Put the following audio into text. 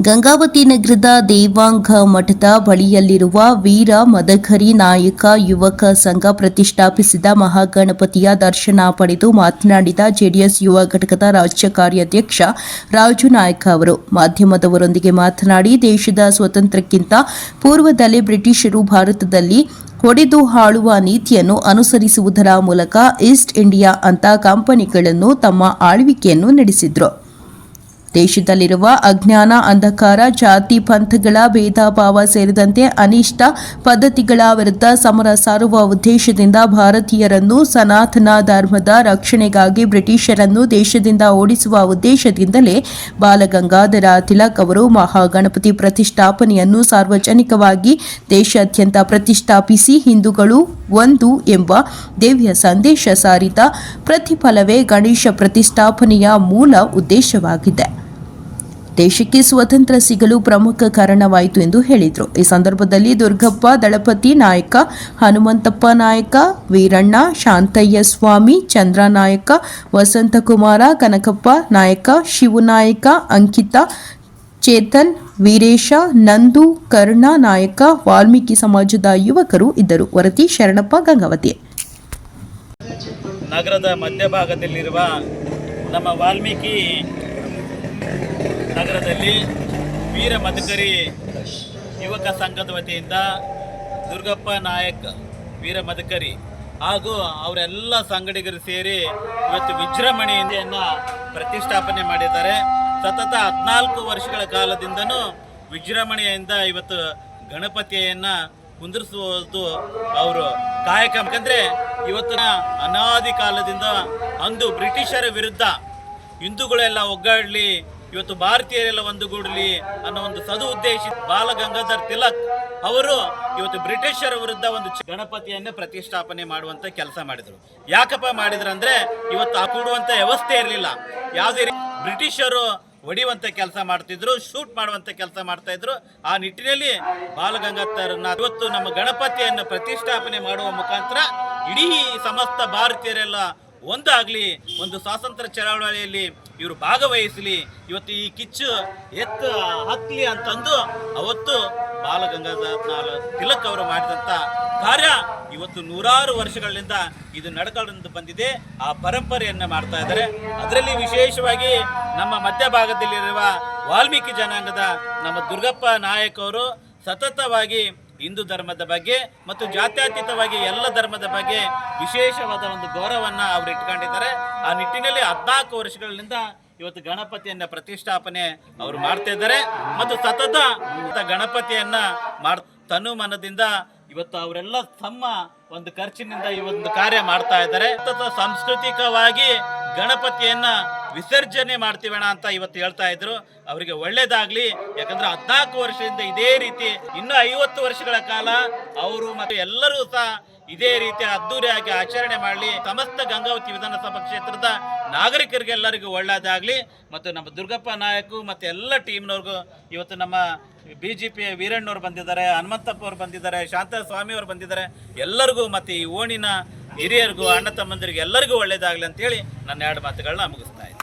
ಗಂಗಾವತಿ ನಗರದ ದೇವಾಂಗ ಮಠದ ಬಳಿಯಲ್ಲಿರುವ ವೀರ ಮದಕರಿ ನಾಯಕ ಯುವಕ ಸಂಘ ಪ್ರತಿಷ್ಠಾಪಿಸಿದ ಮಹಾಗಣಪತಿಯ ದರ್ಶನ ಪಡೆದು ಮಾತನಾಡಿದ ಜೆಡಿಎಸ್ ಯುವ ಘಟಕದ ರಾಜ್ಯ ಕಾರ್ಯಾಧ್ಯಕ್ಷ ರಾಜು ನಾಯಕ ಅವರು. ಮಾಧ್ಯಮದವರೊಂದಿಗೆ ಮಾತನಾಡಿ ದೇಶದ ಸ್ವಾತಂತ್ರ್ಯಕ್ಕಿಂತ ಪೂರ್ವದಲ್ಲೇ ಬ್ರಿಟಿಷರು ಭಾರತದಲ್ಲಿ ಹೊಡೆದು ಹಾಳುವ ನೀತಿಯನ್ನು ಅನುಸರಿಸುವುದರ ಮೂಲಕ ಈಸ್ಟ್ ಇಂಡಿಯಾ ಅಂತ ಕಂಪನಿಗಳನ್ನು ತಮ್ಮ ಆಳ್ವಿಕೆಯನ್ನು ನಡೆಸಿದ್ರು. ದೇಶದಲ್ಲಿರುವ ಅಜ್ಞಾನ, ಅಂಧಕಾರ, ಜಾತಿ, ಪಂಥಗಳ ಭೇದ ಭಾವ ಸೇರಿದಂತೆ ಅನಿಷ್ಟ ಪದ್ಧತಿಗಳ ವಿರುದ್ಧ ಸಮರ ಸಾರುವ ಉದ್ದೇಶದಿಂದ ಭಾರತೀಯರನ್ನು ಸನಾತನ ಧರ್ಮದ ರಕ್ಷಣೆಗಾಗಿ ಬ್ರಿಟಿಷರನ್ನು ದೇಶದಿಂದ ಓಡಿಸುವ ಉದ್ದೇಶದಿಂದಲೇ ಬಾಲಗಂಗಾಧರ ತಿಲಕ್ ಅವರು ಮಹಾಗಣಪತಿ ಪ್ರತಿಷ್ಠಾಪನೆಯನ್ನು ಸಾರ್ವಜನಿಕವಾಗಿ ದೇಶಾದ್ಯಂತ ಪ್ರತಿಷ್ಠಾಪಿಸಿ ಹಿಂದೂಗಳು ಒಂದು ಎಂಬ ದೇವಿಯ ಸಂದೇಶ ಸಾರಿದ ಪ್ರತಿಫಲವೇ ಗಣೇಶ ಪ್ರತಿಷ್ಠಾಪನೆಯ ಮೂಲ ಉದ್ದೇಶವಾಗಿದೆ. ದೇಶಕ್ಕೆ ಸ್ವತಂತ್ರ ಸಿಗಲು ಪ್ರಮುಖ ಕಾರಣವಾಯಿತು ಎಂದು ಹೇಳಿದರು. ಈ ಸಂದರ್ಭದಲ್ಲಿ ದುರ್ಗಪ್ಪ, ದಳಪತಿ ನಾಯಕ, ಹನುಮಂತಪ್ಪ ನಾಯಕ, ವೀರಣ್ಣ, ಶಾಂತಯ್ಯ ಸ್ವಾಮಿ ಚಂದ್ರ ನಾಯಕ ವಸಂತಕುಮಾರ, ಕನಕಪ್ಪ ನಾಯಕ, ಶಿವನಾಯಕ, ಅಂಕಿತ, ಚೇತನ್, ವೀರೇಶ, ನಂದು, ಕರ್ಣ ನಾಯಕ, ವಾಲ್ಮೀಕಿ ಸಮಾಜದ ಯುವಕರು ಇದ್ದರು. ವರತಿ ಶರಣಪ್ಪ ಗಂಗಾವತಿ. ನಗರದ ಮಧ್ಯಭಾಗದಲ್ಲಿರುವ ನಮ್ಮ ವಾಲ್ಮೀಕಿ ನಗರದಲ್ಲಿ ವೀರ ಮದಕರಿ ಯುವಕ ಸಂಘದ ವತಿಯಿಂದ ದುರ್ಗಪ್ಪ ನಾಯಕ್ ವೀರ ಮದಕರಿ ಹಾಗೂ ಅವರೆಲ್ಲ ಸಂಗಡಿಗರು ಸೇರಿ ಇವತ್ತು ವಿಜೃಂಭಣೆಯನ್ನು ಪ್ರತಿಷ್ಠಾಪನೆ ಮಾಡಿದ್ದಾರೆ. ಸತತ ಹದಿನಾಲ್ಕು ವರ್ಷಗಳ ಕಾಲದಿಂದನೂ ವಿಜೃಂಭಣೆಯಿಂದ ಇವತ್ತು ಗಣಪತಿಯನ್ನ ಕುಂದಿರಿಸುವುದು ಅವರು ಕಾಯಕ. ಯಾಕಂದ್ರೆ ಇವತ್ತಿನ ಅನಾದಿ ಕಾಲದಿಂದ ಅಂದು ಬ್ರಿಟಿಷರ ವಿರುದ್ಧ ಹಿಂದೂಗಳೆಲ್ಲ ಒಗ್ಗಾಡಲಿ ಇವತ್ತು ಭಾರತೀಯರೆಲ್ಲ ಒಂದುಗೂಡಲಿ ಅನ್ನೋ ಒಂದು ಸದು ಉದ್ದೇಶ ಬಾಲ ಗಂಗಾಧರ್ ತಿಲಕ್ ಅವರು ಇವತ್ತು ಬ್ರಿಟಿಷರ ವಿರುದ್ಧ ಒಂದು ಗಣಪತಿಯನ್ನು ಪ್ರತಿಷ್ಠಾಪನೆ ಮಾಡುವಂತ ಕೆಲಸ ಮಾಡಿದ್ರು. ಯಾಕಪ್ಪ ಮಾಡಿದ್ರು ಅಂದ್ರೆ ಇವತ್ತು ಆ ಕೂಡುವಂತ ವ್ಯವಸ್ಥೆ ಇರಲಿಲ್ಲ. ಯಾವುದೇ ಬ್ರಿಟಿಷರು ಹೊಡಿಯುವಂತ ಕೆಲಸ ಮಾಡ್ತಿದ್ರು, ಶೂಟ್ ಮಾಡುವಂತ ಕೆಲಸ ಮಾಡ್ತಾ ಇದ್ರು. ಆ ನಿಟ್ಟಿನಲ್ಲಿ ಬಾಲಗಂಗಾಧರನ್ನ ಇವತ್ತು ನಮ್ಮ ಗಣಪತಿಯನ್ನು ಪ್ರತಿಷ್ಠಾಪನೆ ಮಾಡುವ ಮುಖಾಂತರ ಇಡೀ ಸಮಸ್ತ ಭಾರತೀಯರೆಲ್ಲ ಒಂದಾಗ್ಲಿ ಒಂದು ಸ್ವಾತಂತ್ರ್ಯ ಚಳವಳಿಯಲ್ಲಿ ಇವರು ಭಾಗವಹಿಸಲಿ, ಇವತ್ತು ಈ ಕಿಚ್ಚು ಎತ್ತ ಹತ್ತಲಿ ಅಂತಂದು ಅವತ್ತು ಬಾಲಗಂಗಾಧರ ತಿಲಕ್ ಅವರು ಮಾಡಿದಂತ ಕಾರ್ಯ ಇವತ್ತು ನೂರಾರು ವರ್ಷಗಳಿಂದ ಇದು ನಡ್ಕೊಂಡು ಬಂದಿದೆ. ಆ ಪರಂಪರೆಯನ್ನ ಮಾಡ್ತಾ ಇದ್ದಾರೆ. ಅದರಲ್ಲಿ ವಿಶೇಷವಾಗಿ ನಮ್ಮ ಮಧ್ಯಭಾಗದಲ್ಲಿರುವ ವಾಲ್ಮೀಕಿ ಜನಾಂಗದ ನಮ್ಮ ದುರ್ಗಪ್ಪ ನಾಯಕ್ ಅವರು ಸತತವಾಗಿ ಹಿಂದೂ ಧರ್ಮದ ಬಗ್ಗೆ ಮತ್ತು ಜಾತ್ಯತೀತವಾಗಿ ಎಲ್ಲ ಧರ್ಮದ ಬಗ್ಗೆ ವಿಶೇಷವಾದ ಒಂದು ಗೌರವವನ್ನು ಅವರು ಇಟ್ಕೊಂಡಿದ್ದಾರೆ. ಆ ನಿಟ್ಟಿನಲ್ಲಿ ಹದಿನಾಲ್ಕು ವರ್ಷಗಳಿಂದ ಇವತ್ತು ಗಣಪತಿಯನ್ನ ಪ್ರತಿಷ್ಠಾಪನೆ ಅವರು ಮಾಡ್ತಾ ಇದ್ದಾರೆ. ಮತ್ತು ಸತತ ಗಣಪತಿಯನ್ನ ಮಾಡ್, ತನು ಮನದಿಂದ ಇವತ್ತು ಅವರೆಲ್ಲ ತಮ್ಮ ಒಂದು ಖರ್ಚಿನಿಂದ ಈ ಒಂದು ಕಾರ್ಯ ಮಾಡ್ತಾ ಇದ್ದಾರೆ. ಸಾಂಸ್ಕೃತಿಕವಾಗಿ ಗಣಪತಿಯನ್ನ ವಿಸರ್ಜನೆ ಮಾಡ್ತೀವಣ ಅಂತ ಇವತ್ತು ಹೇಳ್ತಾ ಇದ್ರು. ಅವರಿಗೆ ಒಳ್ಳೇದಾಗ್ಲಿ. ಯಾಕಂದ್ರೆ ಹದಿನಾಲ್ಕು ವರ್ಷದಿಂದ ಇದೇ ರೀತಿ, ಇನ್ನು ಐವತ್ತು ವರ್ಷಗಳ ಕಾಲ ಅವರು ಮತ್ತು ಎಲ್ಲರೂ ಸಹ ಇದೇ ರೀತಿ ಅದ್ದೂರಿಯಾಗಿ ಆಚರಣೆ ಮಾಡಲಿ. ಸಮಸ್ತ ಗಂಗಾವತಿ ವಿಧಾನಸಭಾ ಕ್ಷೇತ್ರದ ನಾಗರಿಕರಿಗೆಲ್ಲರಿಗೂ ಒಳ್ಳೆಯದಾಗಲಿ ಮತ್ತು ನಮ್ಮ ದುರ್ಗಪ್ಪ ನಾಯಕು ಮತ್ತು ಎಲ್ಲ ಟೀಮ್ನವ್ರಿಗೂ ಇವತ್ತು ನಮ್ಮ ಬಿ ಜೆ ಪಿ ವೀರಣ್ಣವ್ರು ಬಂದಿದ್ದಾರೆ, ಹನುಮಂತಪ್ಪ ಅವ್ರು ಬಂದಿದ್ದಾರೆ ಶಾಂತ ಸ್ವಾಮಿ ಅವರು ಬಂದಿದ್ದಾರೆ. ಎಲ್ಲರಿಗೂ ಮತ್ತು ಈ ಓಣಿನ ಹಿರಿಯರಿಗೂ ಅಣ್ಣ ತಮ್ಮಂದಿರಿಗೆ ಎಲ್ಲರಿಗೂ ಒಳ್ಳೇದಾಗಲಿ ಅಂತೇಳಿ ನನ್ನ ಎರಡು ಮಾತುಗಳನ್ನ ಮುಗಿಸ್ತಾ ಇದ್ದೀನಿ.